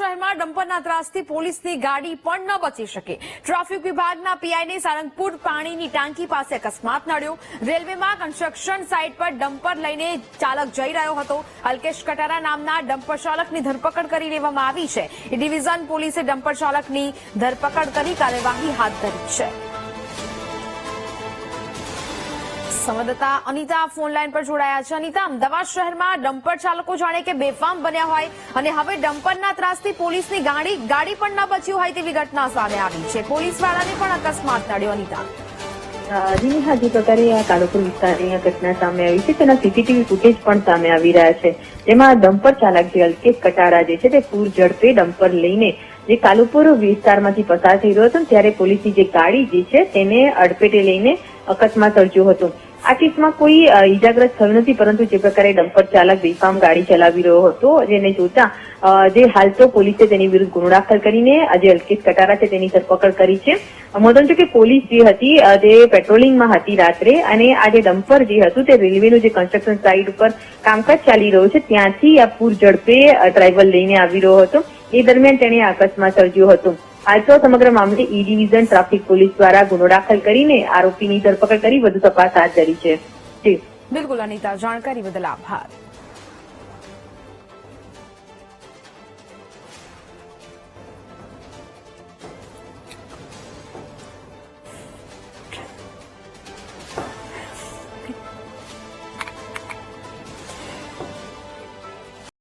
શહેરમાં ડમ્પરના ત્રાસથી પોલીસની ગાડી પણ ન બચી શકે. ટ્રાફિક વિભાગના પીઆઈને સારંગપુર પાણીની ટાંકી પાસે અકસ્માત નડ્યો. રેલવેમાં કન્સ્ટ્રક્શન સાઇટ પર ડમ્પર લઈને ચાલક જઈ રહ્યો હતો. અલ્કેશ કટારા નામના ડમ્પર ચાલકની ધરપકડ કરી લેવામાં આવી છે. ડિવિઝન પોલીસે ડમ્પર ચાલકની ધરપકડ કરી કાર્યવાહી હાથ ધરી છે. સંવાદદાતા અનિતા ફોન લાઈન પર જોડાયા છે. અનિતા, અમદાવાદ શહેરમાં ડમ્પર ચાલકો જાણે કે બેફામ બન્યા હોય અને હવે ડમ્પરના ત્રાસથી પોલીસની ગાડી ગાડી પણ ના બચ્યું હોય તેવી ઘટના સામે આવી છે. પોલીસ વાળાને પણ અકસ્માત નડ્યો અનિતા. જી, હા, જે પ્રકારે આ કાળુપુર વિસ્તારની આ ઘટના સામે આવી છે. તેના સીસીટીવી ફૂટેજ પણ સામે આવી રહ્યા છે. જેમાં ડમ્પર ચાલક જે અલ્કેશ કટારા જે છે, તે પૂર ઝડપે ડમ્પર લઈને જે કાલુપુર વિસ્તારમાંથી પસાર થઈ રહ્યો હતો ત્યારે પોલીસની જે ગાડી જે છે, તેને અડફેટે લઈને અકસ્માત સર્જ્યો હતો. આ કેસમાં કોઈ ઈજાગ્રસ્ત થયું નથી, પરંતુ જે પ્રકારે ડમ્પર ચાલક બેફામ ગાડી ચલાવી રહ્યો હતો જેને જોતા જે હાલ તો પોલીસે તેની વિરુદ્ધ ગુનો દાખલ કરીને જે અલ્કેશ કટારા છે તેની ધરપકડ કરી છે. મહત્વનું છે કે પોલીસ જે હતી તે પેટ્રોલિંગમાં હતી રાત્રે, અને આ જે ડમ્પર જે હતું તે રેલવેનું જે કન્સ્ટ્રક્શન સાઇટ ઉપર કામકાજ ચાલી રહ્યું છે, ત્યાંથી આ પૂર ઝડપે ડ્રાઈવર લઈને આવી રહ્યો હતો. એ દરમિયાન તેણે અકસ્માત સર્જ્યો હતો. હાલ તો સમગ્ર મામલે ઈ ડિવિઝન ટ્રાફિક પોલીસ દ્વારા ગુનો દાખલ કરીને આરોપીની ધરપકડ કરી વધુ તપાસ હાથ ધરી છે. બિલકુલ અનિતા, જાણકારી બદલ આભાર.